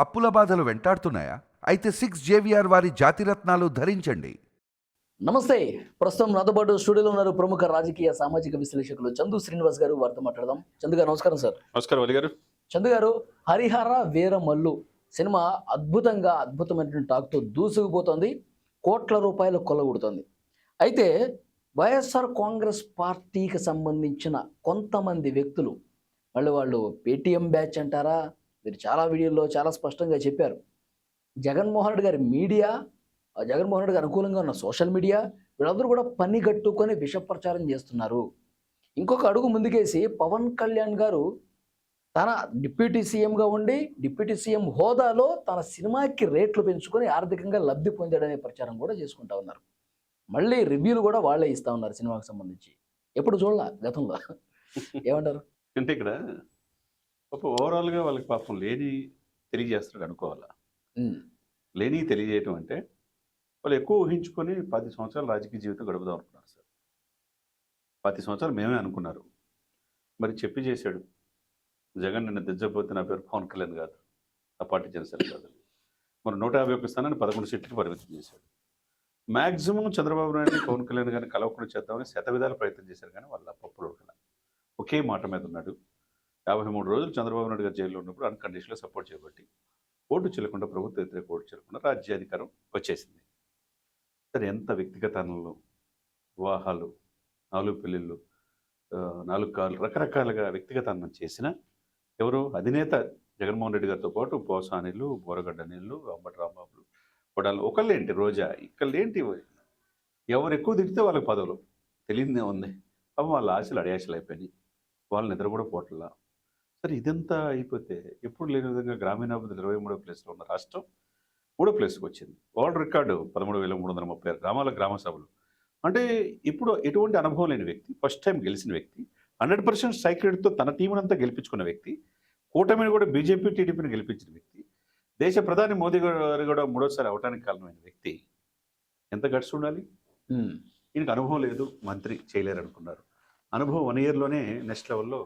అప్పుల బాధలు వెంటాడుతున్నాయా? అయితే సిక్స్ జేవిఆర్ వారి జాతిరత్నాలు ధరించండి. నమస్తే. ప్రస్తుతం నాతో పాటు స్టూడియోలో ఉన్నారు ప్రముఖ రాజకీయ సామాజిక విశ్లేషకులు చందు శ్రీనివాస్ గారు. వారితో మాట్లాడదాం. చందు గారు నమస్కారం సార్. నమస్కారం అలీ గారు. చందు గారు హరిహర వీరమల్లు సినిమా అద్భుతంగా అద్భుతమైనటువంటి టాక్తో దూసుకుపోతుంది. కోట్ల రూపాయలు కొల్లగొడుతుంది అయితే వైఎస్ఆర్ కాంగ్రెస్ పార్టీకి సంబంధించిన కొంతమంది వ్యక్తులు వాళ్ళు వాళ్ళు పేటీఎం బ్యాచ్ అంటారా మీరు చాలా వీడియోల్లో చాలా స్పష్టంగా చెప్పారు. జగన్మోహన్ రెడ్డి గారి మీడియా జగన్మోహన్ రెడ్డి గారి అనుకూలంగా ఉన్న సోషల్ మీడియా వీళ్ళందరూ కూడా పని గట్టుకొని విష ప్రచారం చేస్తున్నారు. ఇంకొక అడుగు ముందుకేసి పవన్ కళ్యాణ్ గారు తన డిప్యూటీ సీఎంగా ఉండి డిప్యూటీ సీఎం హోదాలో తన సినిమాకి రేట్లు పెంచుకొని ఆర్థికంగా లబ్ధి పొందాడనే ప్రచారం కూడా చేసుకుంటా ఉన్నారు. మళ్ళీ రివ్యూలు కూడా వాళ్ళే ఇస్తా ఉన్నారు సినిమాకి సంబంధించి. ఎప్పుడు చూడాల గతంలో? ఏమంటారు? అంటే ఇక్కడ పాప ఓవరాల్గా వాళ్ళకి పాపం లేని తెలియజేస్తాడు అనుకోవాలా? లేని తెలియజేయటం అంటే వాళ్ళు ఎక్కువ ఊహించుకొని పది సంవత్సరాలు రాజకీయ జీవితం గడుపుదాం అనుకున్నారు సార్. పది సంవత్సరాలు మేమే అనుకున్నారు. మరి చెప్పి చేశాడు. జగన్ నిన్న దిద్దపోతే నా పేరు పవన్ కళ్యాణ్ కాదు. ఆ పార్టీ జనసేన కాదు. మరి నూట యాభై ఒక్క స్థానాన్ని పదకొండు సీట్లకు పరిమితం చేశాడు. మ్యాక్సిమం చంద్రబాబు నాయుడు పవన్ కళ్యాణ్ గారిని కలవకుండా చేద్దామని శత విధాల ప్రయత్నం చేశారు కానీ వాళ్ళ పప్పులు ఒకే మాట మీద ఉన్నాడు. యాభై మూడు రోజులు చంద్రబాబు నాయుడు గారు జైల్లో ఉన్నప్పుడు అన్కండిషన్లో సపోర్ట్ చేయబట్టి ఓటు చెల్లకుండా ప్రభుత్వ వ్యతిరేక ఓటు చెల్లకుండా రాజ్యాధికారం వచ్చేసింది. సరే ఎంత వ్యక్తిగతనలు వివాహాలు నాలుగు పెళ్ళిళ్ళు నాలుగు కార్లు రకరకాలుగా వ్యక్తిగతనం చేసినా ఎవరు అధినేత జగన్మోహన్ రెడ్డి గారితో పాటు పోసానీళ్ళు బోరగడ్డ నీళ్ళు అంబటి రాంబాబులు కొడాలు ఒకళ్ళేంటి రోజా ఇక్కళ్ళేంటి ఎవరు ఎక్కువ దిగితే వాళ్ళకి పదవులు. తెలియదే ఉంది. పాపం వాళ్ళ ఆశలు అడియాశలు అయిపోయినాయి. వాళ్ళు నిద్ర కూడా పోట్లా సరే ఇదంతా అయిపోతే ఎప్పుడు లేని విధంగా గ్రామీణాభివృద్ధి ఇరవై మూడో ప్లేస్లో ఉన్న రాష్ట్రం మూడో ప్లేస్కి వచ్చింది. వరల్డ్ రికార్డు పదమూడు వేల మూడు వందల ముప్పై ఆరు గ్రామాల గ్రామ సభలు. అంటే ఇప్పుడు ఎటువంటి అనుభవం లేని వ్యక్తి ఫస్ట్ టైం గెలిచిన వ్యక్తి హండ్రెడ్ పర్సెంట్ స్ట్రైక్ రేట్తో తన టీమునంతా గెలిపించుకున్న వ్యక్తి కూటమిని కూడా బీజేపీ టీడీపీని గెలిపించిన వ్యక్తి దేశ ప్రధాని మోదీ గారు కూడా మూడోసారి అవటానికి కారణమైన వ్యక్తి ఎంత గడిచి ఉండాలి? ఈయనకు అనుభవం లేదు మంత్రి చేయలేరు అనుకున్నారు అనుభవం వన్ ఇయర్లోనే నెక్స్ట్ లెవెల్లో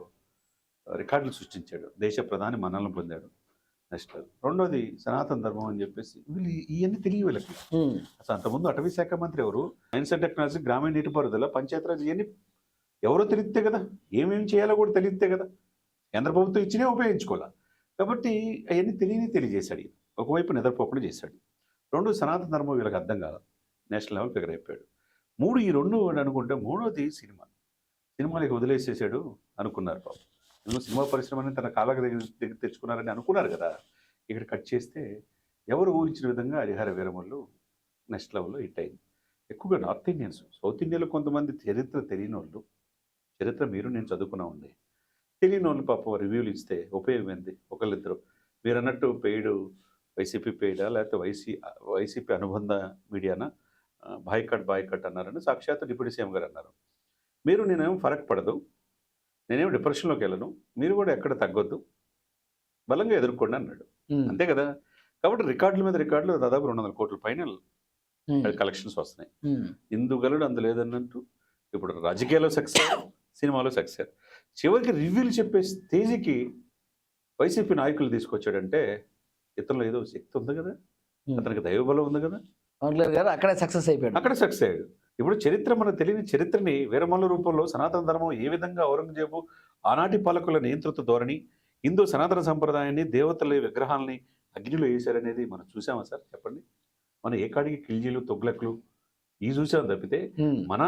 రికార్డులు సృష్టించాడు. దేశ ప్రధాని మన్నలను పొందాడు. నెక్స్ట్ రెండోది సనాతన ధర్మం అని చెప్పేసి వీళ్ళు ఇవన్నీ తెలియ వీళ్ళకి. అసలు అంతకుముందు అటవీ శాఖ మంత్రి ఎవరు? సైన్స్ అండ్ టెక్నాలజీ గ్రామీణ నీటిపారుదల పంచాయతీరాజ్ ఇవన్నీ ఎవరో తెలిస్తే కదా? ఏమేమి చేయాలో కూడా తెలిస్తే కదా? కేంద్ర ప్రభుత్వం ఇచ్చినే ఉపయోగించుకోవాలి? కాబట్టి అవన్నీ తెలియని తెలియజేశాడు. ఒకవైపు నిద్రపోకుండా చేశాడు. రెండు సనాతన ధర్మం వీళ్ళకి అర్థం కాదు నేషనల్ లెవెల్ ఫిగర్ అయిపోయాడు. మూడు ఈ రెండు అని అనుకుంటే మూడోది సినిమా. సినిమాలకి వదిలేసేసాడు అనుకున్నారు పాపం. ఎందుకు సినిమా పరిశ్రమని తన కాళ్ళకి దగ్గర దగ్గర తెచ్చుకున్నారని అనుకున్నారు కదా. ఇక్కడ కట్ చేస్తే ఎవరు ఊహించిన విధంగా హరిహర వీరమల్లు నెక్స్ట్ లెవెల్లో హిట్ అయింది. ఎక్కువగా నార్త్ ఇండియన్స్ సౌత్ ఇండియాలో కొంతమంది చరిత్ర తెలియని వాళ్ళు చరిత్ర మీరు నేను చదువుకున్నా ఉంది. తెలియని వాళ్ళు పాపం రివ్యూలు ఇస్తే ఉపయోగం ఏంది? ఒకళ్ళిద్దరు. మీరు అన్నట్టు పెయిడ్ వైసీపీ పెయిడా లేకపోతే వైసీ వైసీపీ అనుబంధ మీడియానా? బాయ్కట్ బాయ్కట్ అన్నారని సాక్షాత్ డిప్యూటీ సీఎం గారు అన్నారు. మీరు నేనేం ఫరక్ పడదు. నేనేం డిప్రెషన్లోకి వెళ్ళను. మీరు కూడా ఎక్కడ తగ్గొద్దు. బలంగా ఎదుర్కోండి అన్నాడు. అంతే కదా? కాబట్టి రికార్డుల మీద రికార్డులు దాదాపు రెండు వందల కోట్ల పైన కలెక్షన్స్ వస్తున్నాయి. గలుడు అందు లేదన్నట్టు ఇప్పుడు రాజకీయాల్లో సక్సెస్ సినిమాలో సక్సెస్ చివరికి రివ్యూలు చెప్పే స్టేజ్కి వైసీపీ నాయకులు తీసుకొచ్చాడంటే ఇతరులో ఏదో శక్తి ఉంది కదా. అతనికి దైవబలం ఉంది కదా? గారు అక్కడే సక్సెస్ అయిపోయాడు. అక్కడ సక్సెస్ అయ్యాడు. ఇప్పుడు చరిత్ర మనకు తెలియని చరిత్రని వీరమల్ల రూపంలో సనాతన ధర్మం ఏ విధంగా ఔరంగజేబు ఆనాటి పాలకుల నియంత్రిత ధోరణి హిందూ సనాతన సంప్రదాయాన్ని దేవతల విగ్రహాలని అగ్నిలో వేశారనేది మనం చూసామా సార్? చెప్పండి. మనం ఏకాడికి కిల్జీలు తొగ్లకులు ఈ చూసాం తప్పితే మన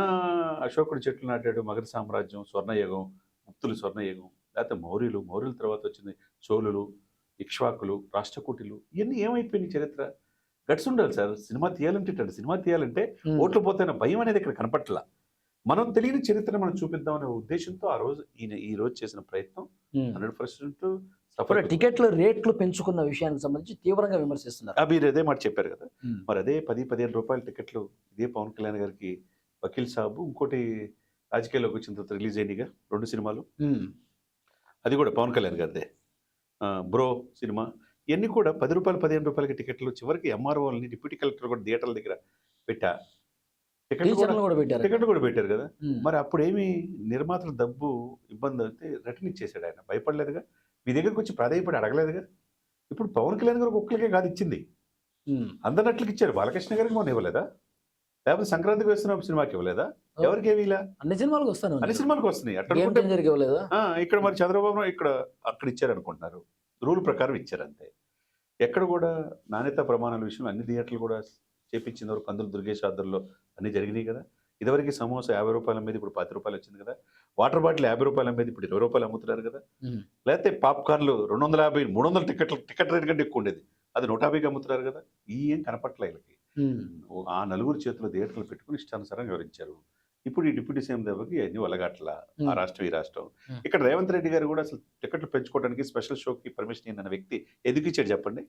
అశోకుడు చెట్లు నాటాడు మగధ సామ్రాజ్యం స్వర్ణయుగం గుప్తులు స్వర్ణయుగం లేకపోతే మౌర్యులు మౌర్యుల తర్వాత వచ్చింది చోళులు ఇక్ష్వాకులు రాష్ట్రకూటిలు ఇవన్నీ ఏమైపోయినాయి చరిత్ర? గట్స్ ఉండాలి సార్. సినిమా తీయాలంటే. సినిమా తీయాలంటే ఓట్లు పోతాయన్న భయం అనేది ఇక్కడ కనపట్ల. మనం తెలియని చరిత్ర మనం చూపిద్దాం అనే ఉద్దేశంతో ఆ రోజు ఈయన ఈ రోజు చేసిన ప్రయత్నం. హండ్రెడ్ పర్సెంట్ ఇప్పుడు టికెట్ల రేట్లు పెంచుకున్న విషయానికి సంబంధించి తీవ్రంగా విమర్శిస్తున్నారు. మీరు అదే మాట చెప్పారు కదా. మరి అదే పది పదిహేను రూపాయల టికెట్లు ఇదే పవన్ కళ్యాణ్ గారికి వకీల్ సాబు ఇంకోటి రాజకీయాల్లోకి వచ్చిన తర్వాత రిలీజ్ అయినాయిగా రెండు సినిమాలు. అది కూడా పవన్ కళ్యాణ్ గారిదే. బ్రో సినిమా. ఇవన్నీ కూడా పది రూపాయలు పదిహేను రూపాయలకి టికెట్లు చివరికి ఎంఆర్ఓల్ని డిప్యూటీ కలెక్టర్ కూడా థియేటర్ల దగ్గర పెట్టా. టికెట్లు కూడా పెట్టారు టికెట్ కూడా పెట్టారు కదా. మరి అప్పుడు ఏమి నిర్మాతల డబ్బు ఇబ్బంది అయితే రిటర్న్ ఇచ్చేసాడు ఆయన. భయపడలేదుగా. మీ దగ్గరికి వచ్చి ప్రాధాయపడి అడగలేదుగా. ఇప్పుడు పవన్ కళ్యాణ్ గారు ఒక్కరికే కాదు ఇచ్చింది. అందరినట్లకి ఇచ్చారు బాలకృష్ణ గారికి మనం ఇవ్వలేదా? లేకపోతే సంక్రాంతికి వేస్తున్న సినిమాకి ఇవ్వలేదా? ఎవరికి ఏమి ఇలా? అన్ని సినిమాలకు వస్తాను అన్ని సినిమాలకు వస్తున్నాయి. అట్లా ఇక్కడ మరి చంద్రబాబు ఇక్కడ అక్కడ ఇచ్చారు అనుకుంటున్నారు రూల్ ప్రకారం ఇచ్చారు అంతే ఎక్కడ కూడా నాణ్యత ప్రమాణాల విషయంలో అన్ని థియేటర్లు కూడా చేపించిన వరకు కందులు దుర్గేష్ ఆధ్వర్యంలో అన్ని జరిగినాయి కదా. ఇదివరకు సమోసా యాభై రూపాయల మీద ఇప్పుడు పది రూపాయలు వచ్చింది కదా. వాటర్ బాటిల్ యాభై రూపాయల మీద ఇప్పుడు ఇరవై రూపాయలు అమ్ముతున్నారు కదా. లేకపోతే పాప్కార్న్లు రెండు వందల యాభై మూడు వందల టికెట్లు టికెట్ రేట్ కంటే ఎక్కువ ఉండేది. అది నూట యాభైకి అమ్ముతున్నారు కదా. ఈ ఏం కనపట్లే వీళ్ళకి. ఆ నలుగురు చేతిలో థియేటర్లు పెట్టుకుని ఇష్టానుసారం వివరించారు ఇప్పుడు ఈ డిప్యూటీ సీఎం దెబ్బకి అన్ని ఒలగట్ల ఆ. రాష్ట్రం ఈ రాష్ట్రం. ఇక్కడ రేవంత్ రెడ్డి గారు కూడా అసలు టికెట్లు పెంచుకోవడానికి స్పెషల్ షోకి పర్మిషన్ ఇన్న వ్యక్తి ఎందుకు ఇచ్చాడు చెప్పండి.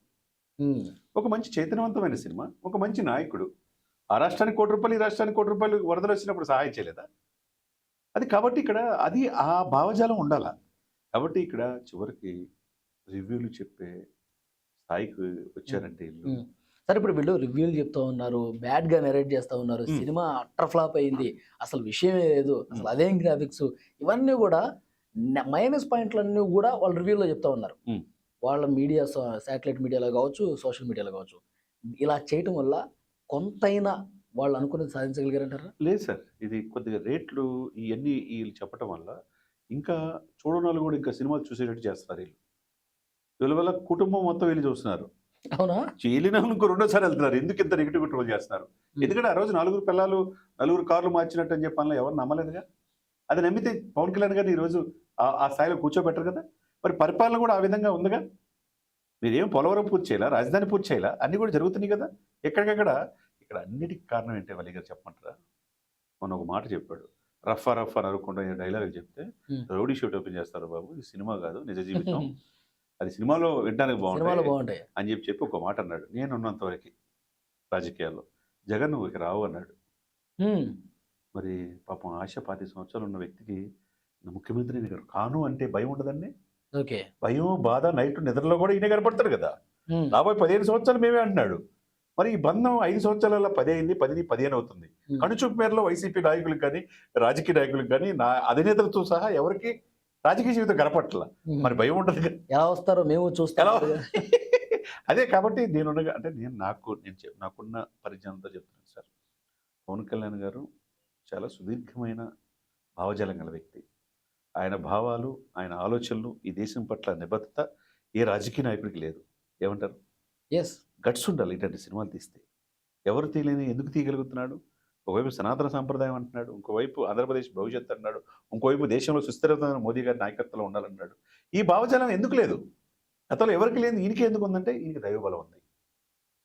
ఒక మంచి చైతన్యవంతమైన సినిమా ఒక మంచి నాయకుడు ఆ రాష్ట్రానికి కోటి రూపాయలు ఈ రాష్ట్రానికి కోటి రూపాయలు వరదలు వచ్చినప్పుడు సహాయం చేయలేదా అది కాబట్టి ఇక్కడ అది ఆ భావజాలం ఉండాలా కాబట్టి ఇక్కడ చివరికి రివ్యూలు చెప్పే స్థాయికి వచ్చారంటే ఉమ్. సరే ఇప్పుడు వీళ్ళు రివ్యూలు చెప్తా ఉన్నారు బ్యాడ్గా నెరేట్ చేస్తా ఉన్నారు. సినిమా అట్టర్ ఫ్లాప్ అయింది అసలు విషయమే లేదు అసలు అదేం గ్రాఫిక్స్ ఇవన్నీ కూడా మైనస్ పాయింట్లన్నీ కూడా వాళ్ళు రివ్యూలో చెప్తా ఉన్నారు. వాళ్ళ మీడియా శాటిలైట్ మీడియాలో కావచ్చు సోషల్ మీడియాలో కావచ్చు. ఇలా చేయటం వల్ల కొంతైనా వాళ్ళు అనుకున్నది సాధించగలిగారంటారా? లేదు సార్ ఇది కొద్దిగా రేట్లు ఇవన్నీ వీళ్ళు చెప్పటం వల్ల ఇంకా చూడని వాళ్ళు కూడా ఇంకా సినిమాలు చూసేటట్టు చేస్తున్నారు వీళ్ళు. వీళ్ళ వల్ల కుటుంబం మొత్తం వెళ్ళి చూస్తున్నారు. అవునా? వెళ్ళిన ఇంకో రెండోసారి వెళ్తున్నారు. ఎందుకు ఇంత నెగిటివ్ ట్రోల్ చేస్తున్నారు? ఎందుకంటే ఆ రోజు నలుగురు పిల్లలు నలుగురు కార్లు మార్చినట్టు అని చెప్పాను ఎవరు నమ్మలేదుగా? అది నమ్మితే పవన్ కళ్యాణ్ గారిని ఈరోజు ఆ- ఆ స్థాయిలో కూర్చోబెట్టరు కదా? మరి పరిపాలన కూడా ఆ విధంగా ఉందిగా? మీరేం పోలవరం పూర్తి చేయాలా? రాజధాని పూర్తి చేయాలా? అన్నీ కూడా జరుగుతున్నాయి కదా? ఎక్కడికక్కడ? ఇక్కడ అన్నిటికి కారణం ఏంటి వాళ్ళ గారు చెప్పమంటారా? మొన్న ఒక మాట చెప్పాడు. రఫా రఫా నరుకుండా డైలాగ్ చెప్తే. రౌడీ షూట్ ఓపెన్ చేస్తారు బాబు ఇది సినిమా కాదు నిజ జీవితం. అది సినిమాలో వినడానికి బాగుంటాయి అని చెప్పి చెప్పి ఒక మాట అన్నాడు. నేను ఉన్నంత వరకు రాజకీయాల్లో. జగన్ నువ్వు ఇక రావు అన్నాడు. మరి పాపం ఆశ పాతి సంవత్సరాలు ఉన్న వ్యక్తికి ముఖ్యమంత్రి నేను కాను అంటే భయం ఉండదండి. ఓకే. భయం బాధ నైట్ నిద్రలో కూడా ఈయన కనపడతాడు కదా. రాబోయే పదిహేను సంవత్సరాలు మేమే అంటున్నాడు. మరి ఈ బంధం ఐదు సంవత్సరాల పది అయింది పదిని పదిహేను అవుతుంది. కనుచూపు మేరలో వైసీపీ నాయకులకు కానీ రాజకీయ నాయకులకు కానీ నా అధినేతలతో సహా ఎవరికి రాజకీయ జీవితం ఉమ్. మరి భయం ఉంటుంది ఎలా వస్తారో మేము చూస్తాం. అదే కాబట్టి నేను అంటే నేను నాకు నేను నాకున్న పరిజ్ఞానంతో చెప్తున్నాను సార్. పవన్ కళ్యాణ్ గారు చాలా సుదీర్ఘమైన భావజాలం గల వ్యక్తి. ఆయన భావాలు ఆయన ఆలోచనలు ఈ దేశం పట్ల నిబద్ధత ఏ రాజకీయ నాయకుడికి లేదు. ఏమంటారు? ఎస్ గట్స్ ఉండాలి ఇట్లాంటి సినిమాలు తీస్తే. ఎవరు తీయలేని ఎందుకు తీయగలుగుతున్నాడు? ఒకవైపు సనాతన సాంప్రదాయం అంటున్నాడు ఇంకోవైపు ఆంధ్రప్రదేశ్ భవిష్యత్తు అన్నాడు ఇంకోవైపు దేశంలో సుస్థిరతమైన మోదీ గారి నాయకత్వంలో ఉండాలన్నాడు ఈ భావజాలం ఎందుకు లేదు? గతంలో ఎవరికి లేదు ఈయనకి ఎందుకు ఉందంటే ఈయనకి దైవబలం ఉంది.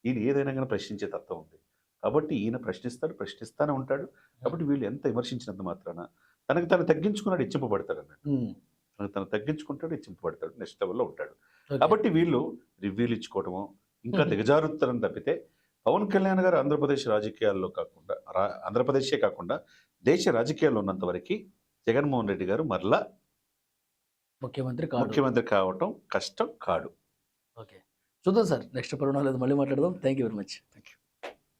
ఈయన ఏదైనా కానీ ప్రశ్నించే తత్వం ఉంది. కాబట్టి ఈయన ప్రశ్నిస్తాడు ప్రశ్నిస్తానే ఉంటాడు. కాబట్టి వీళ్ళు ఎంత విమర్శించినంత మాత్రాన తనకు తను తగ్గించుకున్నాడు ఇచ్చింపబడతాడు అన్నాడు. తనకు తను తగ్గించుకుంటాడు ఇచ్చింపబడతాడు నెక్స్ట్ లెవెల్లో ఉంటాడు. కాబట్టి వీళ్ళు రివ్యూలు ఇచ్చుకోవటము ఇంకా. దిగజారుతారని తప్పితే పవన్ కళ్యాణ్ గారు ఆంధ్రప్రదేశ్ రాజకీయాల్లో కాకుండా రా- ఆంధ్రప్రదేశే కాకుండా దేశ రాజకీయాల్లో ఉన్నంత వరకు జగన్మోహన్ రెడ్డి గారు మరలా ముఖ్యమంత్రి ముఖ్యమంత్రి కావటం కష్టం కాడు. ఓకే. చూద్దాం సార్ నెక్స్ట్ పరిణామాలు మళ్ళీ మాట్లాడదాం. Thank you very much thank you